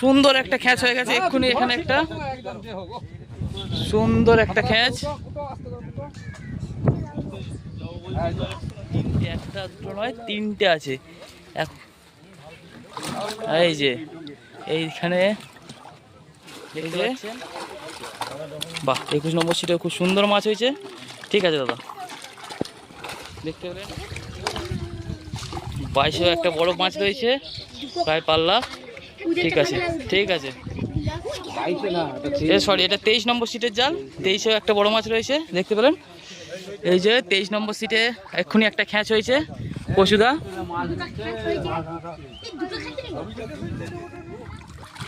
সুন্দর একটা খ্যাচ হয়ে গেছে, এক্ষুনি এখানে একটা। সুন্দর একটা খ্যাচ একটা দুটো নয়, তিনটে আছে। এই যে, এইখানে বাহ, একুশ নম্বর সিটে খুব সুন্দর মাছ হয়েছে। ঠিক আছে, দাদা। দেখতে পেলেন? বাইশেও একটা বড় মাছ রয়েছে, প্রায় পাল্লা। ঠিক আছে ঠিক আছে। এ সরি এটা তেইশ নম্বর সিটের জাল। তেইশেও একটা বড় মাছ রয়েছে দেখতে পেলেন? এই যে তেইশ নম্বর সিটে এক্ষুনি একটা খ্যাঁচ হয়েছে পশুদা।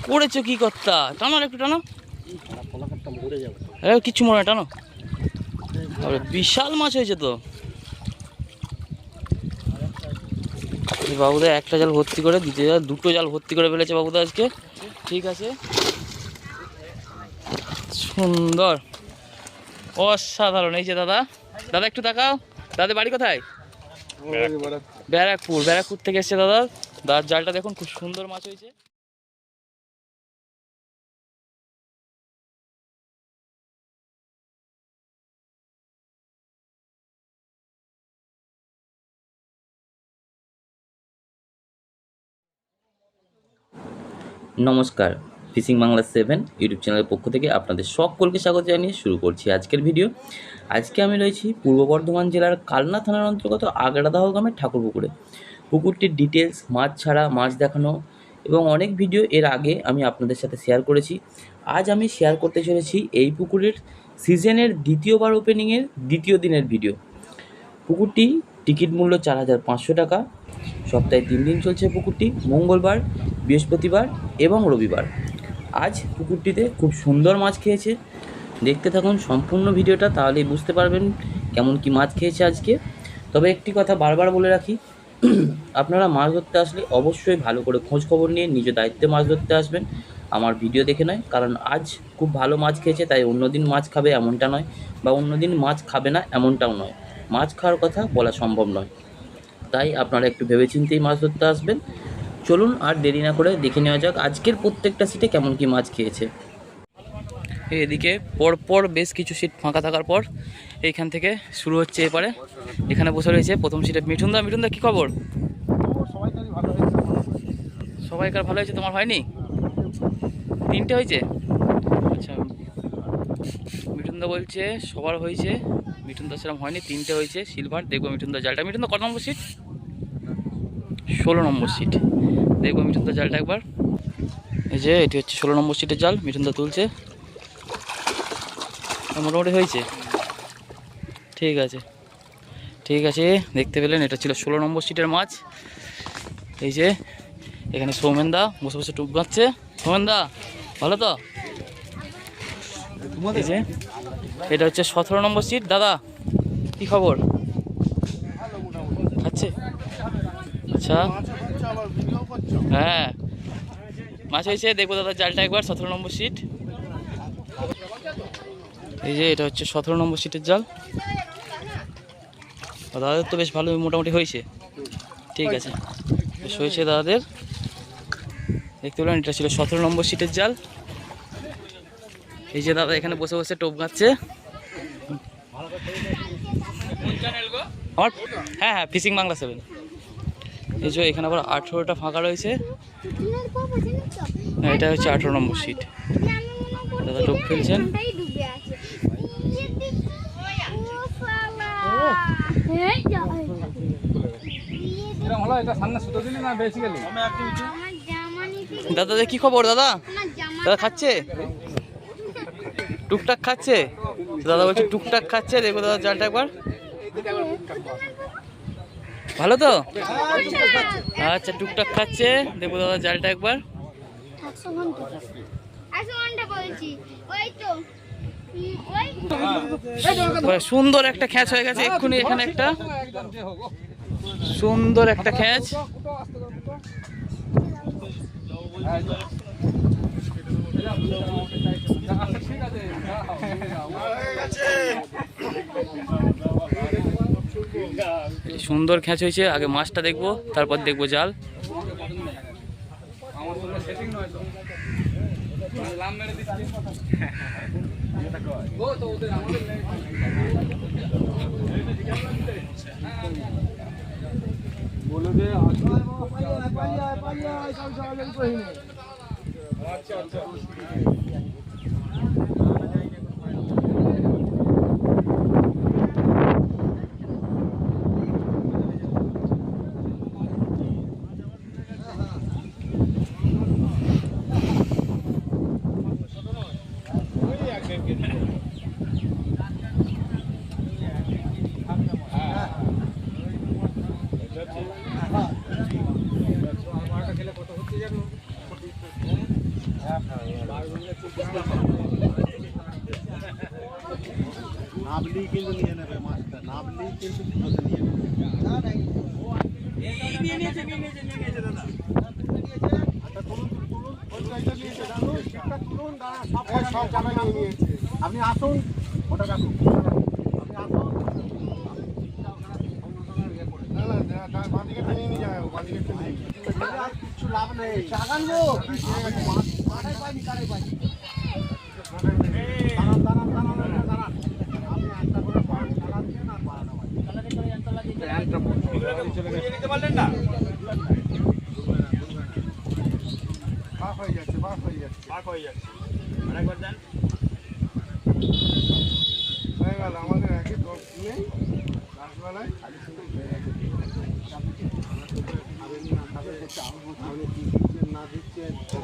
পড়েছো কি কর্তা? টানো একটু টানো। আরে কিচ্ছু মনে হয় টানো। আরে বিশাল মাছ হয়েছে তো। এই বাবুদা একটা জাল ভর্তি করে দ্বিতীয় জাল দুটো জাল ভর্তি করে ফেলেছে বাবুদা আজকে। ঠিক আছে? সুন্দর। অসাধারণ এই যে দাদা। দাদা একটু তাকাও। দাদা বাড়ি কোথায়? ব্যারাকপুর ব্যারাকপুর থেকে এসছে দাদা। দাদার জালটা দেখুন খুব সুন্দর মাছ হয়েছে। নমস্কার, ফিশিং বাংলা সেভেন ইউটিউব চ্যানেলের পক্ষ থেকে আপনাদের সকলকে স্বাগত জানিয়ে শুরু করছি আজকের ভিডিও। আজকে আমি রয়েছি পূর্ব বর্ধমান জেলার কালনা থানার অন্তর্গত আগ্রাদাহ গ্রামের ঠাকুরপুকুরে পুকুরটির ডিটেলস মাছ ছাড়া, মাছ দেখানো এবং অনেক ভিডিও এর আগে আমি আপনাদের সাথে শেয়ার করেছি। আজ আমি শেয়ার করতে চলেছি এই পুকুরের সিজনের দ্বিতীয়বার ওপেনিংয়ের দ্বিতীয় দিনের ভিডিও পুকুরটি টিকিট মূল্য চার হাজার পাঁচশো টাকা সপ্তাহে তিন দিন চলছে পুকুরটি, মঙ্গলবার, বৃহস্পতিবার এবং রবিবার। আজ পুকুরটিতে খুব সুন্দর মাছ খেয়েছে। দেখতে থাকুন সম্পূর্ণ ভিডিওটা, তাহলেই বুঝতে পারবেন কেমন কি মাছ খেয়েছে আজকে। তবে একটি কথা বারবার বলে রাখি, আপনারা মাছ ধরতে আসলে অবশ্যই ভালো করে খোঁজ খবর নিয়ে নিজ দায়িত্বে মাছ ধরতে আসবেন। আমার ভিডিও দেখে নয়, কারণ আজ খুব ভালো মাছ খেয়েছে, তাই অন্যদিন মাছ খাবে এমনটা নয়, বা অন্যদিন মাছ খাবে না এমনটাও নয়। মাছ খাওয়ার কথা বলা সম্ভব নয়। তাই আপনারা একটু ভেবেচিন্তেই মাছ ধরতে আসবেন। চলুন আর দেরি না করে দেখে নেওয়া যাক আজকের প্রত্যেকটা সিটে কেমন কি মাছ খেয়েছে। এদিকে পরপর বেশ কিছু সিট ফাঁকা থাকার পর এইখান থেকে শুরু হচ্ছে এপারে এখানে বসে রয়েছে প্রথম সিটে মিঠুনদা। মিঠুনদা, কী খবর? সবাইকার ভালো হয়েছে? তোমার হয়নি? তিনটে হয়েছে? আচ্ছা মিঠুনদা বলছে, সবার হয়েছে। মিঠুনদা সেরকম হয়নি, তিনটে হয়েছে, সিলভার, দেখব মিঠুনদা জালটা। মিঠুনদা কত নম্বর সিট ষোলো নম্বর সিট দেখব মিঠুনদা জালটা একবার। এই যে, এটি হচ্ছে ষোলো নম্বর সিটের জাল, মিঠুনদা তুলছে। মোটামুটি হয়েছে। ঠিক আছে। ঠিক আছে, দেখতে পেলেন, এটা ছিল ষোলো নম্বর সিটের মাছ। এই যে, এখানে সৌমেনদা বসে বসে টুক গাচ্ছে সৌমেনদা, ভালো তো? এটা হচ্ছে সতেরো নম্বর সিট দাদা, কি খবর? খাচ্ছে? আচ্ছা। হ্যাঁ। মাছ হয়েছে দেখব দাদা জালটা একবার, সতেরো নম্বর সিট এই যে, এটা হচ্ছে সতেরো নম্বর সিটের জাল। দাদাদের তো বেশ ভালো মোটামুটি হয়েছে। ঠিক আছে। বেশ হয়েছে দাদাদের। দেখতে পেলেন, এটা ছিল সতেরো নম্বর সিটের জাল। এই যে দাদা এখানে বসে বসে টোপ গাচ্ছে। হ্যাঁ হ্যাঁ ফিশিং বাংলা সেভেন এই যে এখানে আবার আঠেরোটা ফাঁকা রয়েছে। হ্যাঁ, এটা হচ্ছে আঠেরো নম্বর সিট দাদা টোপ ফেলছেন। দাদা কি খবর দাদা? দাদা খাচ্ছে? টুকটাক খাচ্ছে? দাদা বলছে টুকটাক খাচ্ছে, দেখো দাদা জালটা একবার। ভালো তো? আচ্ছা টুকটাক খাচ্ছে, দেখো দাদা জালটা একবার। সুন্দর একটা খ্যাচ হয়ে গেছে, এক্ষুনি এখানে একটা। সুন্দর একটা খ্যাচ সুন্দর খ্যাচ হয়েছে। আগে মাছটা দেখব তারপর দেখব জাল। নাবলি কিন্তু নিয়ে নেবে মাছটা নাবলি কিন্তু ধরে নিয়ে নেবে আচ্ছা, তুলুন, তুলুন, ওই গাড়িটা নিয়েছে, জানুন, ঠিকঠাক তুলুন, দাঁড়া, সব কটা সব কটা নিয়ে নিয়েছে। আপনি আসুন ওটা রাখুন আপনি আসুন না, না, যা- যা- বাঁদিকে টেনে নিয়ে যাও, বাঁদিকে টেনে নিয়ে যাও। আর কিচ্ছু লাভ নেই দাঁড়ান, দাঁড়ান, দাঁড়ান, দাঁড়ান। আপনি একটা করে আর বাড়ানো হয়। বাঁক হয়ে যাচ্ছে, বাঁক হয়ে যাচ্ছে। হয়ে গেল, আমাদের একই দোষ নেই। রাসবেলায় খালি শুধু বেড়ে গেছে। আপনি না খাবেন, হচ্ছে আপনি কি দিচ্ছেন, না দিচ্ছেন। আমি তুলে তুলে এখানে তুলুন, আর কি করবেন? এই দেখে চলে যান, এই দেখে চলে যান। ওইটা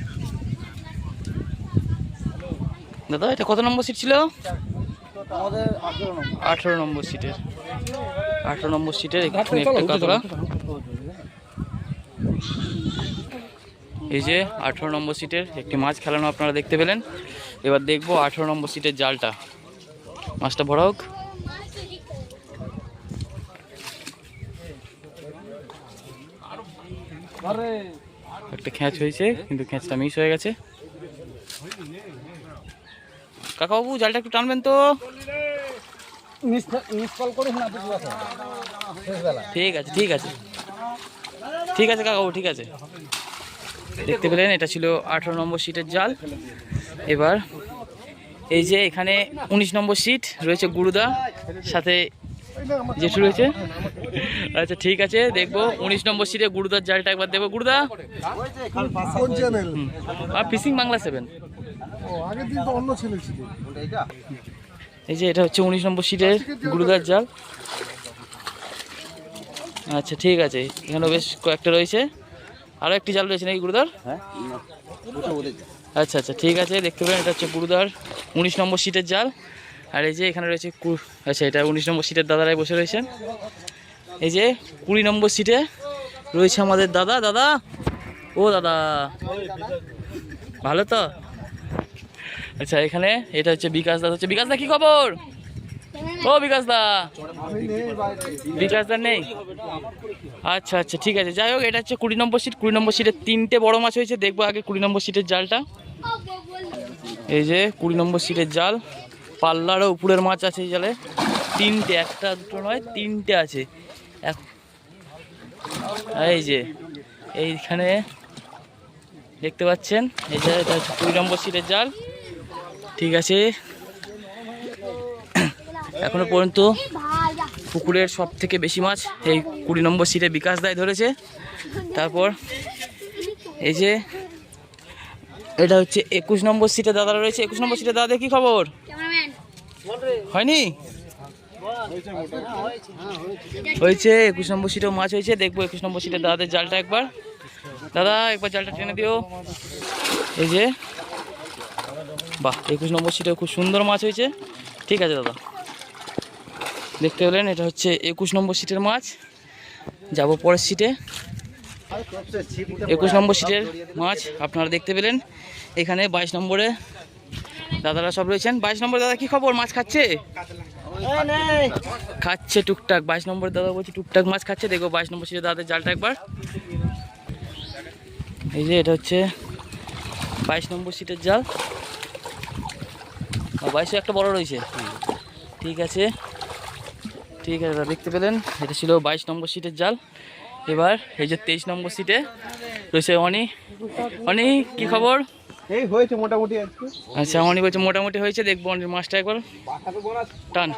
দাদা এটা কত নম্বর সিট ছিল? আঠেরো নম্বর সিটের আঠেরো নম্বর সিটের এখানে একটা কাতলা। এই যে আঠেরো নম্বর সিটের একটি মাছ খেলানো আপনারা দেখতে পেলেন। এবার দেখব আঠেরো নম্বর সিটের জালটা। মাছটা ভরা হোক। একটা খ্যাঁচ হয়েছে কিন্তু খ্যাঁচটা মিস হয়ে গেছে। কাকাবাবু জালটা একটু টানবেন তো। ঠিক আছে ঠিক আছে। ঠিক আছে কাকাবাবু ঠিক আছে। দেখতে পেলেন এটা ছিল আঠারো নম্বর সিটের জাল। এবার এই যে এখানে উনিশ নম্বর সিট রয়েছে গুরুদা সাথে জেঠু রয়েছে। আচ্ছা ঠিক আছে দেখব উনিশ নম্বর সিটে গুরুদার জালটা একবার দেখব গুরুদা? ফিশিং বাংলা সেভেন আগের দিন তো অন্য ছেলে ছিল। এই যে এটা হচ্ছে উনিশ নম্বর সিটের গুরুদার জাল। আচ্ছা ঠিক আছে। এখানে বেশ কয়েকটা রয়েছে। আরও একটি জাল রয়েছে নাকি গুরুদার? আচ্ছা আচ্ছা ঠিক আছে দেখতে পেলেন এটা হচ্ছে গুরুদার উনিশ নম্বর সিটের জাল। আর এই যে এখানে রয়েছে কু- আচ্ছা এটা উনিশ নম্বর সিটের দাদারাই বসে রয়েছেন। এই যে কুড়ি নম্বর সিটে রয়েছে আমাদের দাদা। দাদা ও দাদা ভালো তো? আচ্ছা এখানে এটা হচ্ছে বিকাশ দা। হচ্ছে বিকাশ দা, কি খবর? ও, বিকাশ দা। বিকাশ দা নেই? আচ্ছা আচ্ছা ঠিক আছে। যাই হোক, এটা হচ্ছে কুড়ি নম্বর সিট। কুড়ি নম্বর সিটে তিনটে বড় মাছ হয়েছে। দেখব আগে কুড়ি নম্বর সিটের জালটা। এই যে, কুড়ি নম্বর সিটের জাল। পাল্লারও উপরের মাছ আছে এই জালে। তিনটে, একটা, দুটো নয়, তিনটে আছে। এই যে, এইখানে দেখতে পাচ্ছেন? এই যে, এটা হচ্ছে কুড়ি নম্বর সিটের জাল। ঠিক আছে। এখনও পর্যন্ত পুকুরের সব থেকে বেশি মাছ এই কুড়ি নম্বর সিটে বিকাশ দায় ধরেছে। তারপর এই যে এটা হচ্ছে একুশ নম্বর সিটে দাদা রয়েছে। একুশ নম্বর সিটে দাদা কি খবর? হয়নি? হয়েছে একুশ নম্বর সিটেও মাছ হয়েছে। দেখব একুশ নম্বর সিটে দাদাদের জালটা একবার। দাদা একবার জালটা টেনে দিও। এই যে বাহ, একুশ নম্বর সিটে খুব সুন্দর মাছ হয়েছে। ঠিক আছে দাদা। দেখতে পেলেন, এটা হচ্ছে একুশ নম্বর সিটের মাছ। যাব পরের সিটে একুশ নম্বর সিটের মাছ, আপনারা দেখতে পেলেন। এখানে বাইশ নম্বরে দাদারা সব রয়েছেন। বাইশ নম্বর দাদা, কি খবর? মাছ খাচ্ছে? খাচ্ছে টুকটাক। বাইশ নম্বর দাদা বলছি টুকটাক মাছ খাচ্ছে। দেখো বাইশ নম্বর সিটে দাদাদের জালটা একবার। এই যে, এটা হচ্ছে বাইশ নম্বর সিটের জাল। বাইশে একটা বড় রয়েছে। ঠিক আছে। ঠিক আছে দাদা দেখতে পেলেন? এটা ছিল বাইশ নম্বর সিটের জাল। এবার এই যে তেইশ নম্বর সিটে রয়েছে অনি। অনি কি খবর? এই হয়েছে মোটামুটি আচ্ছা অনি বলছে মোটামুটি হয়েছে দেখব অনির মাছটা একবার। টান।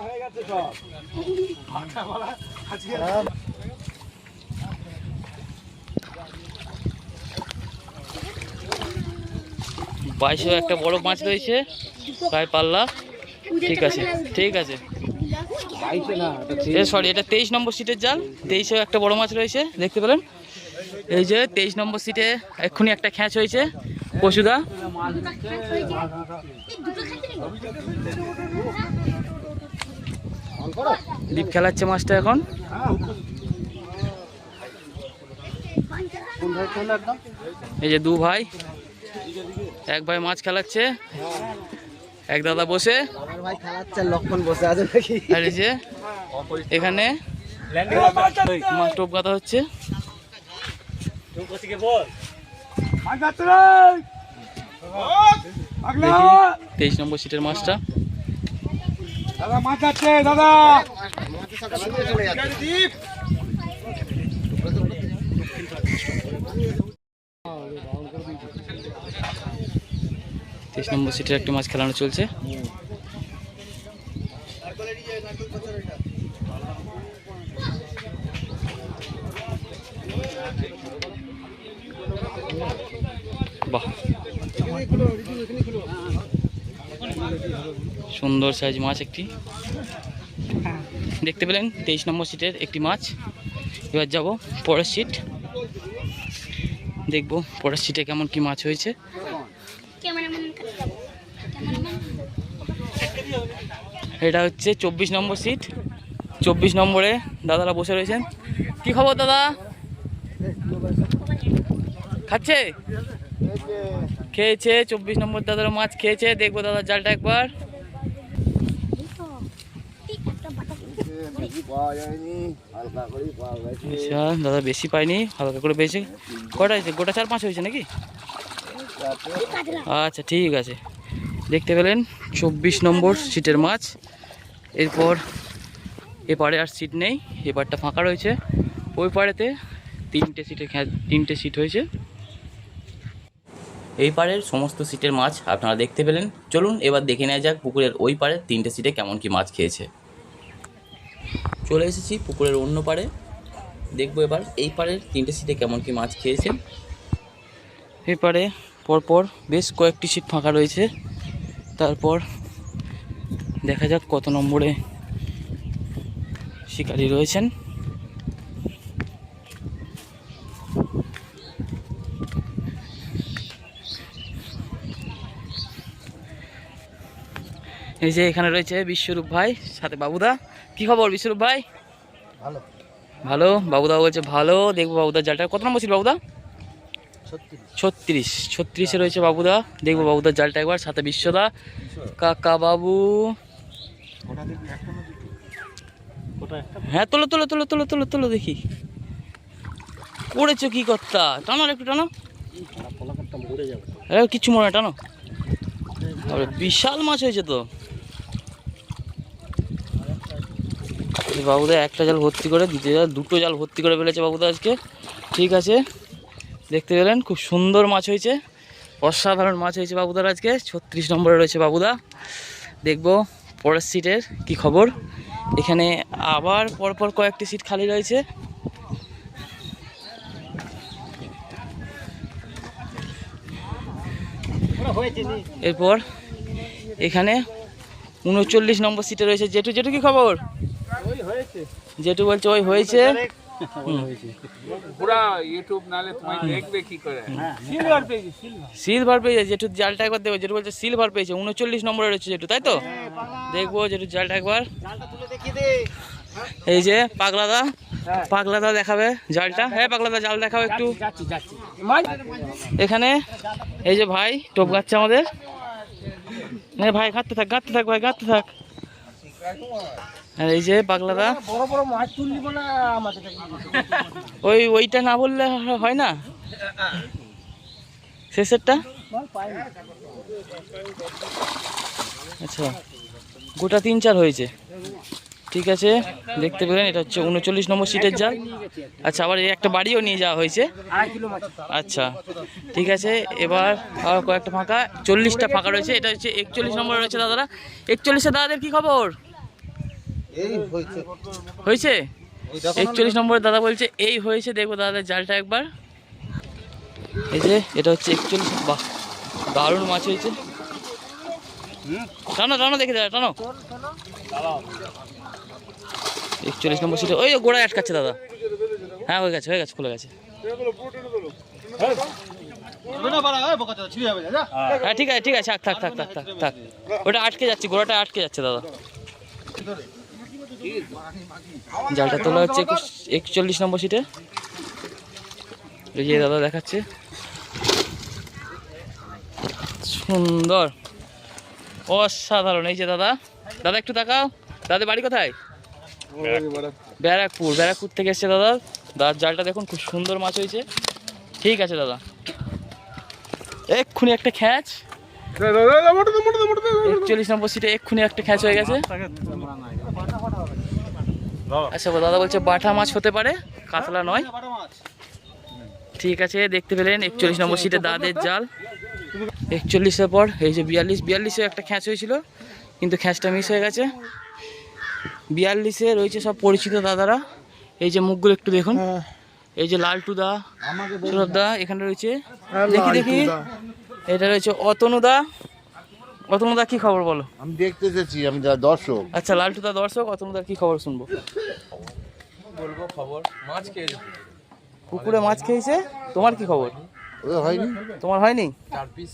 বাইশেও একটা বড় মাছ রয়েছে। প্রায় পাল্লা। ঠিক আছে ঠিক আছে। বাইশে সরি এটা তেইশ নম্বর সিটের জাল। তেইশেও একটা বড় মাছ রয়েছে, দেখতে পেলেন? এই যে, তেইশ নম্বর সিটে এক্ষুনি একটা খ্যাঁচ হয়েছে, পশুদা। দ্বীপ খেলাচ্ছে মাছটা এখন। এই যে দু ভাই। এক ভাই মাছ খেলাচ্ছে। এক দাদা বসে। লক্ষণ বসে আছে এখানে মাছ টোপ গাঁথা হচ্ছে। তেইশ নম্বর সিটের মাছটা। দাদা মাছ আছে দাদা যাচ্ছে তেইশ নম্বর সিটের একটি মাছ খেলানো চলছে। বাহ। সুন্দর সাইজ মাছ একটি। দেখতে পেলেন তেইশ নম্বর সিটের একটি মাছ এবার যাব পরের সিট দেখব পরের সিটে কেমন কি মাছ হয়েছে ক্যামেরাম্যান কাছে যাব ক্যামেরাম্যান এটা হচ্ছে চব্বিশ নম্বর সিট। চব্বিশ নম্বরে দাদারা বসে রয়েছেন। কি খবর দাদা? খাচ্ছে? খেয়েছে, চব্বিশ নম্বর দাদার মাছ খেয়েছে। দেখব দাদা জালটা একবার। আচ্ছা দাদা বেশি পাইনি হালকা করে পেয়েছে কটা হয়েছে? গোটা চার পাঁচ হয়েছে নাকি? আচ্ছা ঠিক আছে। দেখতে পেলেন, চব্বিশ নম্বর সিটের মাছ। এরপর এপারে আর সিট নেই, এপারটা ফাঁকা রয়েছে। ওই পাড়েতে তিনটে সিটে তিনটে সিট হয়েছে। এই পাড়ের সমস্ত সিটের মাছ আপনারা দেখতে পেলেন। চলুন এবার দেখে নেওয়া যাক পুকুরের ওই পাড়ের তিনটে সিটে কেমন কি মাছ খেয়েছে। চলে এসেছি পুকুরের অন্য পাড়ে। দেখব এবার এই পাড়ের তিনটে সিটে কেমন কি মাছ খেয়েছে এপারে পরপর বেশ কয়েকটি সিট ফাঁকা রয়েছে। তারপর দেখা যাক কত নম্বরে শিকারী রয়েছেন। এই যে এখানে রয়েছে বিশ্বরূপ ভাই সাথে বাবুদা। কি খবর বিশ্বরূপ ভাই? ভালো। ভালো বাবুদা বলছে ভালো। দেখব বাবুদা জালটা। কত নম্বর ছিল বাবুদা? ছত্রিশ। ছত্রিশে। রয়েছে বাবুদা। দেখব বাবুদার জালটা একবার সাথে বিশ্বদা। কাকা বাবু হ্যাঁ তোলো তোলো তোলো তোলো তোলো তোলো দেখি। করেছ কি কর্তা? টানো একটু টানো। কিচ্ছু মনে হয় টানো। বিশাল মাছ হয়েছে তো। বাবুদা একটা জাল ভর্তি করে দ্বিতীয় জাল দুটো জাল ভর্তি করে ফেলেছে বাবুদা আজকে। ঠিক আছে। দেখতে পেলেন খুব সুন্দর মাছ হয়েছে। অসাধারণ মাছ হয়েছে বাবুদার আজকে। ছত্রিশ নম্বরে রয়েছে বাবুদা। দেখব পরের সিটের কি খবর। এখানে আবার পরপর কয়েকটি সিট খালি রয়েছে। এরপর এখানে উনচল্লিশ নম্বর সিটে রয়েছে। জেঠু জেঠু কি খবর? জেঠু বলছে ওই হয়েছে। পুরা ইউটিউব নালে তোমায় দেখবে কি করে। সিলভার পেয়েছি সিলভার সিলভার পেয়েছে জেঠু জালটা একবার দেখো জেঠু বলছে সিলভার পেয়েছে উনচল্লিশ নম্বরে রয়েছে জেঠু তাই তো? দেখব জেঠু জালটা একবার। জালটা তুলে দেখিয়ে দে। এই যে পাগলাদা পাগলাদা দেখাবে জালটা। হ্যাঁ পাগলাদা জাল দেখাও একটু। যাচ্ছি যাচ্ছি এখানে এই যে ভাই টোপ গাচ্ছে আমাদের। না ভাই ঘাটতে থাক ঘাটতে থাক ভাই ঘাটতে থাক। আর এই যে পাগলাদা বড় বড় মাছ আমাদের ওই ওইটা না বললে হয় না? শেষেরটা? আচ্ছা গোটা তিন চার হয়েছে। ঠিক আছে দেখতে পেলেন এটা হচ্ছে উনচল্লিশ নম্বর সিটের জাল। আচ্ছা আবার এই একটা বাড়িও নিয়ে যাওয়া হয়েছে। আচ্ছা ঠিক আছে এবার আর কয়েকটা ফাঁকা। চল্লিশটা ফাঁকা রয়েছে এটা হচ্ছে একচল্লিশ নম্বর রয়েছে দাদারা। একচল্লিশে দাদাদের কি খবর? হয়েছে। একচল্লিশ নম্বরে দাদা বলছে এই হয়েছে দেখব দাদাদের জালটা একবার। এই যে এটা হচ্ছে একচল্লিশ বাহ দারুণ মাছ হয়েছে। টানো টানো দেখে দাদা টানো। একচল্লিশ নম্বর সিটে ওই গোড়ায় আটকাচ্ছে দাদা। হ্যাঁ হয়ে গেছে হয়ে গেছে খুলে গেছে। হ্যাঁ ঠিক আছে ঠিক আছে থাক থাক থাক থাক থাক। থাক ওটা আটকে যাচ্ছে গোড়াটা আটকে যাচ্ছে দাদা। জালটা তোলা হচ্ছে একুশ একচল্লিশ নম্বর সিটে এই যে দাদা দেখাচ্ছে। সুন্দর। অসাধারণ। এই যে দাদা। দাদা একটু তাকাও। দাদা বাড়ি কোথায়? ব্যারাকপুর। ব্যারাকপুর থেকে এসছে দাদা। দাদার জালটা দেখুন খুব সুন্দর মাছ হয়েছে। ঠিক আছে দাদা। এক্ষুনি একটা খ্যাচ। একচল্লিশ নম্বর সিটে এক্ষুনি একটা খ্যাচ হয়ে গেছে। আচ্ছা দাদা বলছে বাটা মাছ হতে পারে কাতলা নয়। ঠিক আছে দেখতে পেলেন একচল্লিশ নম্বর সিটে দাদের জাল। একচল্লিশের পর এই যে বিয়াল্লিশ বিয়াল্লিশে একটা খ্যাঁচ হয়েছিল কিন্তু খ্যাঁচটা মিস হয়ে গেছে। বিয়াল্লিশে রয়েছে সব পরিচিত দাদারা। এই যে মুখগুলো একটু দেখুন। এই যে লালটু দা সৌরভ দা এখানে রয়েছে। দেখি দেখি। এটা রয়েছে অতনুদা অতনুদা কি খবর বলো? আমি দেখতে এসেছি আমি যা দর্শক। আচ্ছা লালটু দা দর্শক অতনুদার কি খবর শুনব? বলব খবর মাছ খেয়েছে। পুকুরে মাছ খেয়েছে? তোমার কি খবর? হয়নি? তোমার হয়নি? চার পিস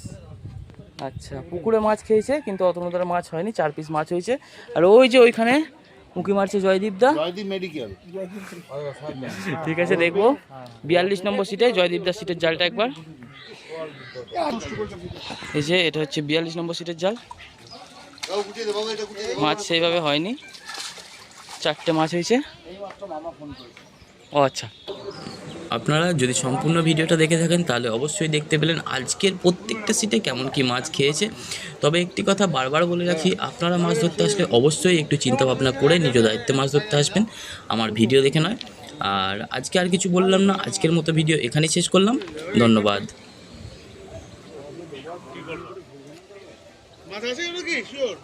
আচ্ছা পুকুরে মাছ খেয়েছে কিন্তু অতনুদার মাছ হয়নি চার পিস মাছ হয়েছে। আর ওই যে ওইখানে উঁকি মারছে জয়দীপ দা। জয়দীপ মেডিকেল ঠিক আছে দেখব। বিয়াল্লিশ নম্বর সিটে জয়দীপ দার সিটের জালটা একবার। এই যে, এটা হচ্ছে বিয়াল্লিশ নম্বর সিটের জাল। মাছ সেইভাবে হয়নি। চারটে মাছ হয়েছে। ও আচ্ছা। আপনারা যদি সম্পূর্ণ ভিডিওটা দেখে থাকেন, তাহলে অবশ্যই দেখতে পেলেন আজকের প্রত্যেকটা সিটে কেমন কি মাছ খেয়েছে। তবে একটি কথা বারবার বলে রাখি, আপনারা মাছ ধরতে আসলে অবশ্যই একটু চিন্তা ভাবনা করে নিজ দায়িত্বে মাছ ধরতে আসবেন। আমার ভিডিও দেখে নয়। আর আজকে আর কিছু বললাম না, আজকের মতো ভিডিও এখানেই শেষ করলাম। ধন্যবাদ। মাছ আছে নাকি শিওর